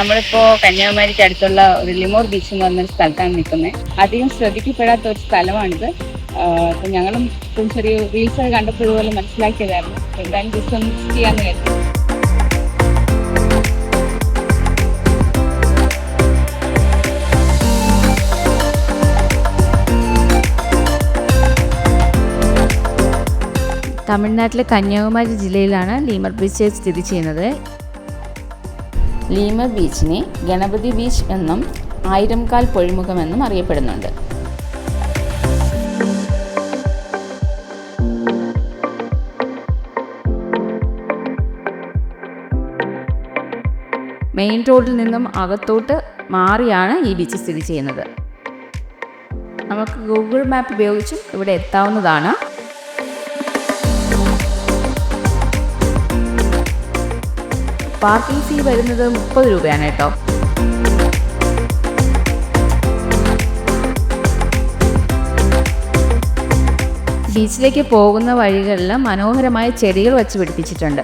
നമ്മളിപ്പോ കന്യാകുമാരിക്ക് അടുത്തുള്ള ഒരു ലിമോർ ബീച്ച് എന്ന് പറഞ്ഞൊരു സ്ഥലത്താണ് നിൽക്കുന്നത്. അധികം ശ്രദ്ധിക്കപ്പെടാത്ത ഒരു സ്ഥലമാണിത്. അപ്പൊ ഞങ്ങളും ചെറിയ റീൽസ് ഒക്കെ മനസ്സിലാക്കിയതായിരുന്നു. എന്തായാലും ചെയ്യാന്ന് കരുതി. തമിഴ്നാട്ടിലെ കന്യാകുമാരി ജില്ലയിലാണ് ലീമർ ബീച്ച് സ്ഥിതി ചെയ്യുന്നത്. ലീമർ ബീച്ചിനെ ഗണപതി ബീച്ച് എന്നും ആയിരംകാൽ പൊഴിമുഖമെന്നും അറിയപ്പെടുന്നുണ്ട്. മെയിൻ റോഡിൽ നിന്നും അകത്തോട്ട് മാറിയാണ് ഈ ബീച്ച് സ്ഥിതി ചെയ്യുന്നത്. നമുക്ക് ഗൂഗിൾ മാപ്പ് ഉപയോഗിച്ചും ഇവിടെ എത്താവുന്നതാണ്. പാർക്കിംഗ് ഫീ വരുന്നത് മുപ്പത് രൂപയാണ് കേട്ടോ. ബീച്ചിലേക്ക് പോകുന്ന വഴികളിൽ മനോഹരമായ ചെടികൾ വച്ച് പിടിപ്പിച്ചിട്ടുണ്ട്.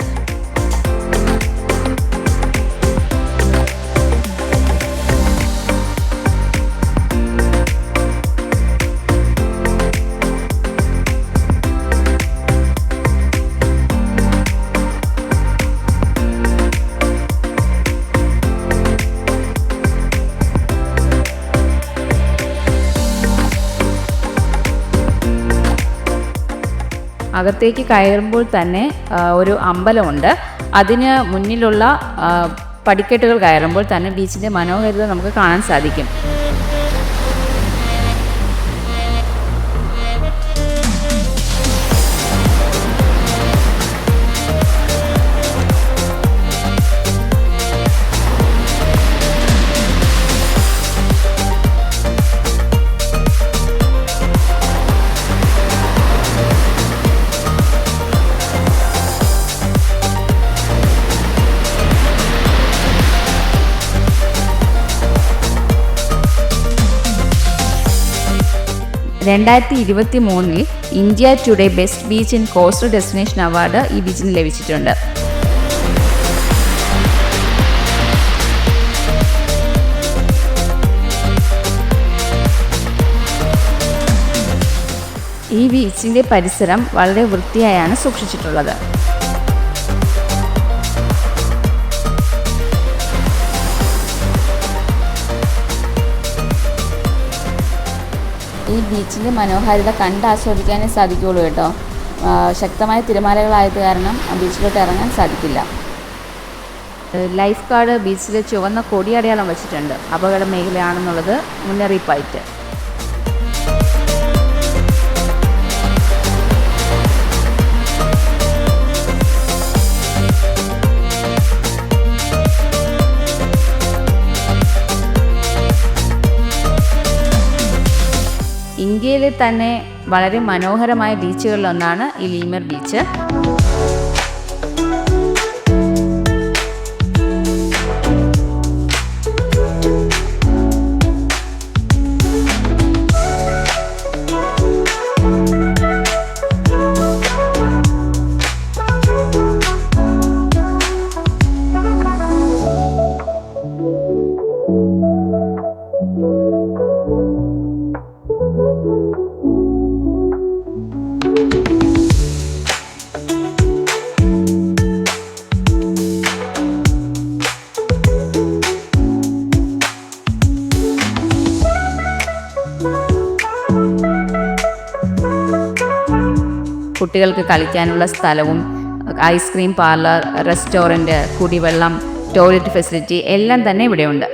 അകത്തേക്ക് കയറുമ്പോൾ തന്നെ ഒരു അമ്പലമുണ്ട്. അതിന് മുന്നിലുള്ള പടിക്കെട്ടുകൾ കയറുമ്പോൾ തന്നെ ബീച്ചിന്റെ മനോഹാരിത നമുക്ക് കാണാൻ സാധിക്കും. രണ്ടായിരത്തി ഇരുപത്തി മൂന്നിൽ India today best beach in coastal destination award ഈ ബീച്ചിന് ലഭിച്ചിട്ടുണ്ട്. ഈ ബീച്ചിന്റെ പരിസരം വളരെ വൃത്തിയായാണ് സൂക്ഷിച്ചിട്ടുള്ളത്. ഈ ബീച്ചിന്റെ മനോഹാരിത കണ്ട് ആസ്വദിക്കാനേ സാധിക്കുകയുള്ളൂ കേട്ടോ. ശക്തമായ തിരമാലകളായത് കാരണം ബീച്ചിലോട്ട് ഇറങ്ങാൻ സാധിക്കില്ല. ലൈഫ് ഗാർഡ് ബീച്ചിൽ ചുവന്ന കൊടിയടയാളം വെച്ചിട്ടുണ്ട്. അപകട മേഖലയാണെന്നുള്ളത് മുന്നറിയിപ്പായിട്ട്. ഇന്ത്യയിലെ തന്നെ വളരെ മനോഹരമായ ബീച്ചുകളിലൊന്നാണ് ഈ ലീമർ ബീച്ച് കുട്ടികൾക്ക് കളിക്കാനുള്ള സ്ഥലവും ഐസ്ക്രീം പാർലർ റെസ്റ്റോറന്റ് കുടിവെള്ളം ടോയ്ലറ്റ് ഫെസിലിറ്റി എല്ലാം തന്നെ ഇവിടെയുണ്ട്.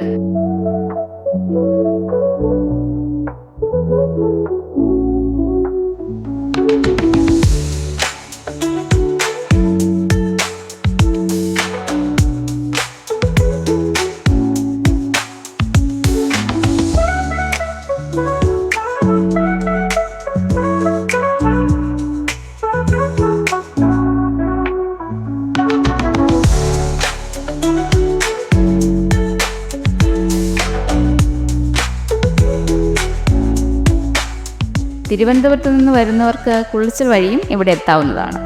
തിരുവനന്തപുരത്ത് നിന്ന് വരുന്നവർക്ക് കുളിച്ചൽ വഴിയും ഇവിടെ എത്താവുന്നതാണ്.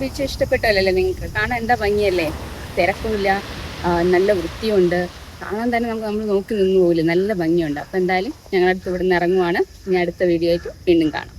ബീച്ച് ഇഷ്ടപ്പെട്ടല്ലേ നിങ്ങൾക്ക്? കാണാൻ എന്താ ഭംഗിയല്ലേ? തിരക്കുമില്ല. നല്ല വൃത്തിയുണ്ട്. കാണാൻ തന്നെ നമുക്ക് നമ്മൾ നോക്കി നിന്ന് പോകില്ല നല്ല ഭംഗിയുണ്ട്. അപ്പോൾ എന്തായാലും ഞങ്ങളടുത്ത് ഇവിടെ നിന്ന് ഇറങ്ങുവാണ്. ഇനി അടുത്ത വീഡിയോ ആയിട്ട് വീണ്ടും കാണാം.